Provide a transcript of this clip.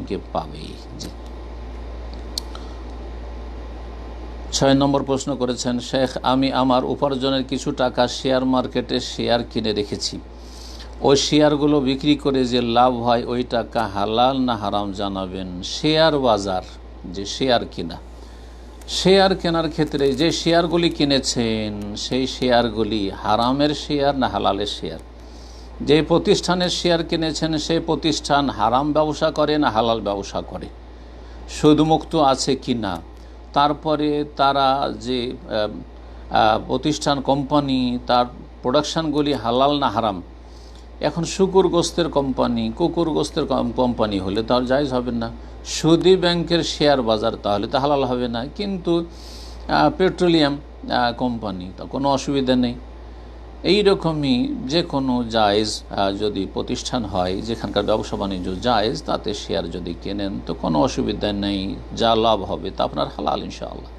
সেদিনকে পাবেই? জি। ছয় নম্বর প্রশ্ন করেছেন, শেখ, আমি আমার উপার্জনের কিছু টাকা শেয়ার মার্কেটে শেয়ার কিনে রেখেছি। ওই শেয়ারগুলো বিক্রি করে যে লাভ হয়, ওই টাকা হালাল না হারাম জানাবেন? শেয়ার বাজার, যে শেয়ার কিনা। শেয়ার কেনার ক্ষেত্রে যে শেয়ারগুলি কিনেছেন, সেই শেয়ারগুলি হারামের শেয়ার না হালালের শেয়ার? যে প্রতিষ্ঠানের শেয়ার কিনেছেন সেই প্রতিষ্ঠান হারাম ব্যবসা করে না হালাল ব্যবসা করে? সুদমুক্ত আছে কি না? তারপরে তারা যে প্রতিষ্ঠান, কোম্পানি, তার প্রোডাকশানগুলি হালাল না হারাম? এখন শুকুর গোস্তের কোম্পানি, কুকুর গোস্তের কোম্পানি হলে তার জায়জ হবে না। সুদি ব্যাংকের শেয়ার বাজার তাহলে তো হালাল হবে না। কিন্তু পেট্রোলিয়াম কোম্পানি, তো কোনো অসুবিধা নেই। এই রকমই যে কোনো জায়েজ যদি প্রতিষ্ঠান হয়, যেখানকার ব্যবসা বাণিজ্য জায়েজ, তাতে শেয়ার যদি কেনেন, তো কোনো অসুবিধা নেই, যা লাভ হবে তা আপনার হালাল ইনশাআল্লাহ।